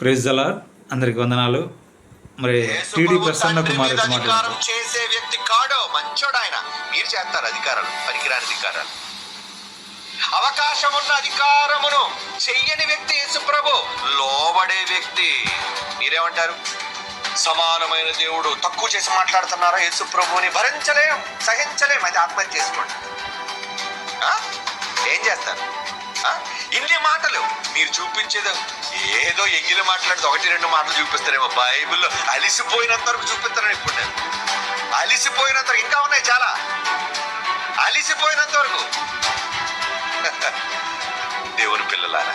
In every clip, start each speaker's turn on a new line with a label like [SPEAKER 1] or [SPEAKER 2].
[SPEAKER 1] Praise అందరికి వందనాలు. మరి టీడీ ప్రసన్న కుమార్
[SPEAKER 2] అధికారం చేసే వ్యక్తి కాడో మంచోడు ఆయన. మీరు చేస్తారు అధికారాలు పనికిరాని అధికారాలు. అవకాశం ఉన్న అధికారమును చెయ్యని వ్యక్తి యేసు ప్రభు. లోబడే వ్యక్తి. మీరేమంటారు? సమానమైన దేవుడు తక్కువ చేసి మాట్లాడుతున్నారా యేసు ప్రభుని భరించలేం సహించలేం. అయితే ఆత్మహత్య చేసుకోండి? ఏం చేస్తారు? ఇన్ని మాటలు? మీరు చూపించేది ఏదో ఎంగిలి మాట్లాడితే ఒకటి రెండు మాటలు చూపిస్తారేమో. బైబిల్లో అలిసిపోయినంత వరకు చూపిస్తారని ఇప్పుడు నేను. అలిసిపోయినంత వరకు ఇంకా ఉన్నాయి చాలా. అలిసిపోయినంత వరకు. దేవుని పిల్లలారా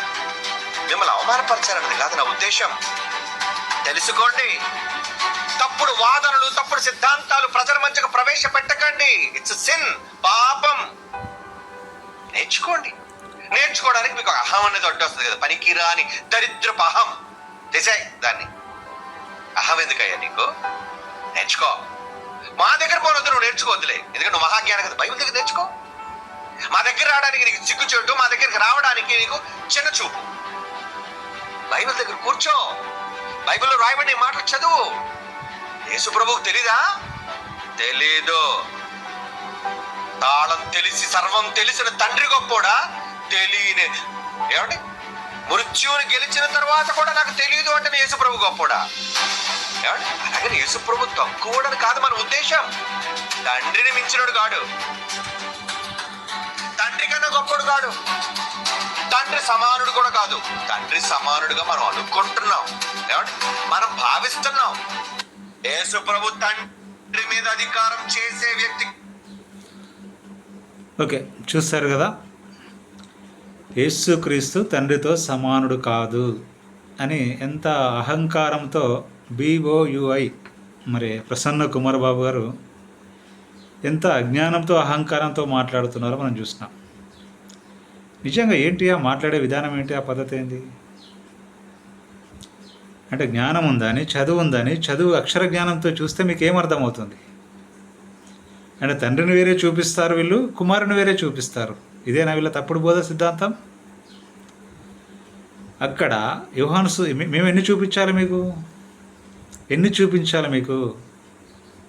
[SPEAKER 2] మిమ్మల్ని అవమానపరచాలన్నది కాదు నా ఉద్దేశం. తెలుసుకోండి. తప్పుడు వాదనలు తప్పుడు సిద్ధాంతాలు ప్రజల మధ్యకు ప్రవేశపెట్టకండి. ఇట్స్ సిన్ పాపం. నేర్చుకోండి. నేర్చుకోవడానికి మీకు ఒక అహం అనేది అడ్డొస్తుంది కదా. పనికిరాని దరిద్రపు అహం తెసాయి దాన్ని. అహం ఎందుకయ్యా నీకు? నేర్చుకో. మా దగ్గర పోనొద్దు నువ్వు నేర్చుకోవద్దులే ఎందుకంటే నువ్వు మహాజ్ఞానం కదా. బైబిల్ దగ్గర నేర్చుకో. మా దగ్గర రావడానికి నీకు చిక్కు చెట్టు మా దగ్గరికి రావడానికి నీకు చిన్న చూపు. బైబిల్ దగ్గర కూర్చో. బైబిల్లో రాయబడి మాటలు చదువు. యేసు ప్రభువుకు తెలీదా? తెలీదు. తాళం తెలిసి సర్వం తెలిసిన తండ్రి గొప్పోడా? తెలియనే ఏమండి? మృత్యువుని గెలిచిన తర్వాత కూడా నాకు తెలియదు అంటే నేను యేసుప్రభు కూడా ఏమండి? అలాగే యేసుప్రభు తక్కువడని కాదు మన ఉద్దేశం. తండ్రిని మించినడు కాడు. తండ్రి కన్నా గొప్పడు కాడు. తండ్రి సమానుడు కూడా కాదు. తండ్రి సమానుడుగా మనం అనుకుంటున్నాం. ఏమండి? మనం భావిస్తున్నాం. యేసు ప్రభు తండ్రి మీద అధికారం చేసే వ్యక్తి
[SPEAKER 1] ఓకే చూస్తారు కదా. యేసుక్రీస్తు తండ్రితో సమానుడు కాదు అని ఎంత అహంకారంతో బీఓయుఐ మరి ప్రసన్న కుమార్ బాబు గారు ఎంత అజ్ఞానంతో అహంకారంతో మాట్లాడుతున్నారో మనం చూసినాం. నిజంగా ఏంటి ఆ మాట్లాడే విధానం ఏంటి? ఆ పద్ధతి ఏంటి అంటే జ్ఞానం ఉందని చదువు ఉందని చదువు అక్షర జ్ఞానంతో చూస్తే మీకు ఏమర్థమవుతుంది అంటే తండ్రిని వేరే చూపిస్తారు వీళ్ళు కుమారుని వేరే చూపిస్తారు. ఇదేనా వీళ్ళ తప్పుడు బోధ సిద్ధాంతం? అక్కడ యోహాను మేము ఎన్ని చూపించాలి మీకు? ఎన్ని చూపించాలి మీకు?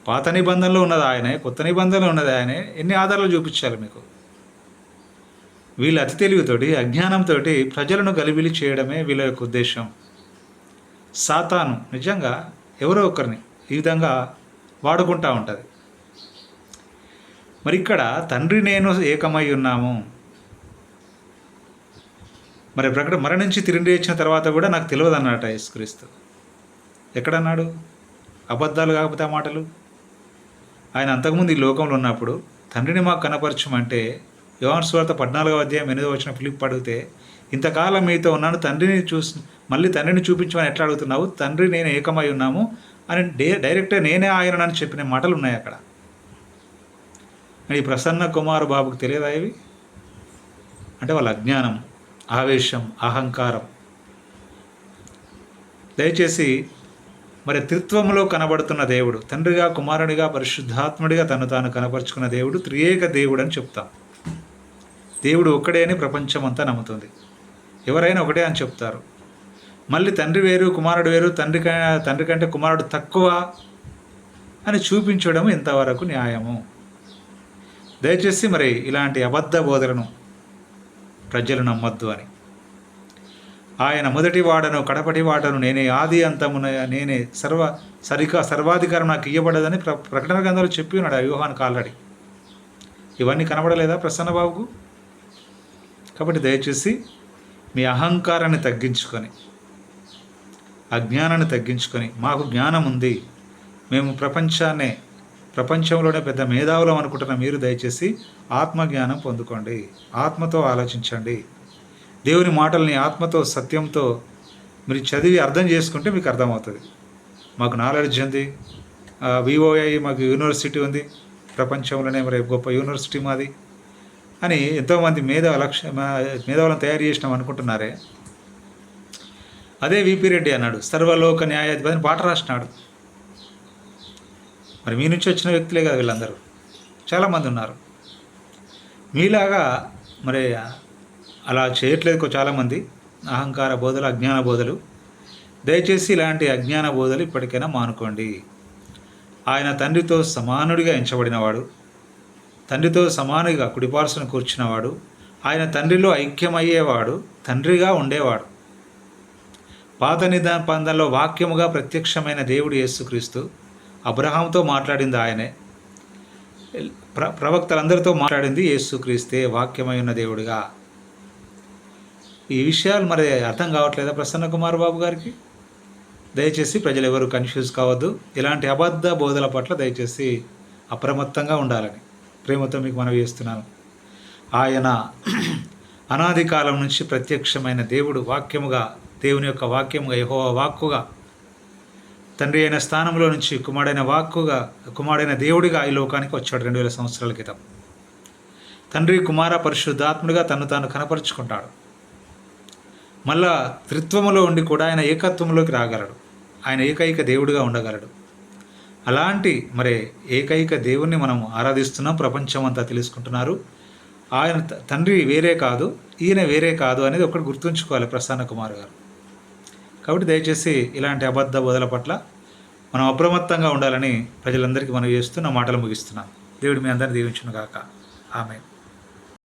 [SPEAKER 1] పాత నిబంధనలో ఉన్నది ఆయనే కొత్త నిబంధనలో ఉన్నది ఆయనే ఎన్ని ఆధారాలు చూపించాలి మీకు? వీళ్ళ అతి తెలివితోటి అజ్ఞానంతో ప్రజలను గలిబిలి చేయడమే వీళ్ళ యొక్క ఉద్దేశం. సాతాను నిజంగా ఎవరో ఒకరిని ఈ విధంగా వాడుకుంటా ఉంటుంది. మరి ఇక్కడ తండ్రి నేను ఏకమై ఉన్నాము. మరి ప్రకటన మరణించి తిరిగి వచ్చిన తర్వాత కూడా నాకు తెలియదు అన్నట యేసుక్రీస్తు. ఎక్కడన్నాడు? అబద్ధాలు కాకపోతే ఆ మాటలు? ఆయన అంతకుముందు ఈ లోకంలో ఉన్నప్పుడు తండ్రిని మాకు కనపరచమంటే యోహాను స్వార్థ పద్నాలుగో అధ్యాయం ఎనిమిదో వచ్చిన ఫిలిప్ అడిగితే ఇంతకాలం మీతో ఉన్నాను తండ్రిని చూసి మళ్ళీ తండ్రిని చూపించమని ఎట్లా అడుగుతున్నావు? తండ్రి నేను ఏకమై ఉన్నాము అని డే డైరెక్ట్గా నేనే ఆయన అని చెప్పిన మాటలు ఉన్నాయి అక్కడ. ఈ ప్రసన్న కుమార్ బాబుకు తెలియదా ఇవి? అంటే వాళ్ళ అజ్ఞానం ఆవేశం అహంకారం. దయచేసి మరి త్రిత్వంలో కనబడుతున్న దేవుడు తండ్రిగా కుమారుడిగా పరిశుద్ధాత్ముడిగా తను తాను కనపరుచుకున్న దేవుడు త్రియేక దేవుడు అని చెప్తాం. దేవుడు ఒక్కడే అని ప్రపంచమంతా నమ్ముతుంది. ఎవరైనా ఒకటే అని చెప్తారు. మళ్ళీ తండ్రి వేరు కుమారుడు వేరు తండ్రి తండ్రి కంటే కుమారుడు తక్కువ అని చూపించడం ఎంతవరకు న్యాయము. దయచేసి మరి ఇలాంటి అబద్ధ బోధలను ప్రజలు నమ్మొద్దు అని. ఆయన మొదటి వాడను కడపటి వాడను నేనే ఆది అంతమున నేనే సర్వ సరిగా సర్వాధికారం నాకు ఇవ్వబడదని ప్ర ప్రకటన గ్రంథాలు చెప్పి ఉన్నాడు ఆ వ్యూహానికి ఆల్రెడీ ఇవన్నీ కనబడలేదా ప్రసన్నబాబుకు? కాబట్టి దయచేసి మీ అహంకారాన్ని తగ్గించుకొని అజ్ఞానాన్ని తగ్గించుకొని మాకు జ్ఞానం ఉంది మేము ప్రపంచాన్నే ప్రపంచంలోనే పెద్ద మేధావులం అనుకుంటున్న మీరు దయచేసి ఆత్మజ్ఞానం పొందుకోండి. ఆత్మతో ఆలోచించండి. దేవుని మాటల్ని ఆత్మతో సత్యంతో మీరు చదివి అర్థం చేసుకుంటే మీకు అర్థమవుతుంది. మాకు నాలెడ్జ్ ఉంది. వివోఐ మాకు యూనివర్సిటీ ఉంది. ప్రపంచంలోనే మరి గొప్ప యూనివర్సిటీ మాది అని ఎంతోమంది మేధావ లక్ష మేధావులను తయారు చేసినాం అనుకుంటున్నారే. అదే విపి రెడ్డి అన్నాడు సర్వలోక న్యాయాధిపతిని పాట రాసినాడు. మరి మీ నుంచి వచ్చిన వ్యక్తులే కదా వీళ్ళందరూ. చాలామంది ఉన్నారు. మీలాగా మరి అలా చేయట్లేదు చాలామంది అహంకార బోధలు అజ్ఞాన బోధలు. దయచేసి ఇలాంటి అజ్ఞాన బోధలు ఇప్పటికైనా మానుకోండి. ఆయన తండ్రితో సమానుడిగా ఎంచబడినవాడు. తండ్రితో సమానుడిగా కుడిపార్సన కూర్చున్నవాడు. ఆయన తండ్రిలో ఐక్యమయ్యేవాడు తండ్రిగా ఉండేవాడు. పాత నిబంధనలో వాక్యముగా ప్రత్యక్షమైన దేవుడు యేసుక్రీస్తు అబ్రహాంతో మాట్లాడింది ఆయనే. ప్ర ప్రవక్తలందరితో మాట్లాడింది యేసుక్రీస్తే వాక్యమై ఉన్న దేవుడిగా. ఈ విషయాలు మరి అర్థం కావట్లేదా ప్రసన్న కుమార్ బాబు గారికి? దయచేసి ప్రజలు ఎవరు కన్ఫ్యూజ్ కావద్దు. ఇలాంటి అబద్ధ బోధల పట్ల దయచేసి అప్రమత్తంగా ఉండాలని ప్రేమతో మీకు మనవి చేస్తున్నాను. ఆయన అనాది కాలం నుంచి ప్రత్యక్షమైన దేవుడు వాక్యముగా దేవుని యొక్క వాక్యముగా యహో వాక్కుగా తండ్రి అయిన స్థానంలో నుంచి కుమారుడైన వాక్కుగా కుమారుడైన దేవుడిగా ఈ లోకానికి వచ్చాడు రెండు వేల సంవత్సరాల క్రితం. తండ్రి కుమార పరిశుద్ధాత్ముడిగా తను తాను కనపరుచుకుంటాడు. మళ్ళా త్రిత్వములో ఉండి కూడా ఆయన ఏకత్వంలోకి రాగలడు. ఆయన ఏకైక దేవుడిగా ఉండగలడు. అలాంటి మరి ఏకైక దేవుణ్ణి మనం ఆరాధిస్తున్నాం ప్రపంచం అంతా తెలుసుకుంటున్నారు. ఆయన తండ్రి వేరే కాదు ఈయన వేరే కాదు అనేది ఒకటి గుర్తుంచుకోవాలి ప్రసన్న కుమార్ గారు. కాబట్టి దయచేసి ఇలాంటి అబద్ధ బోధల పట్ల మనం అప్రమత్తంగా ఉండాలని ప్రజలందరికీ మనం చేస్తూ నా మాటలు ముగిస్తున్నాను. దేవుడు మీ అందరిని దీవించును గాక ఆమె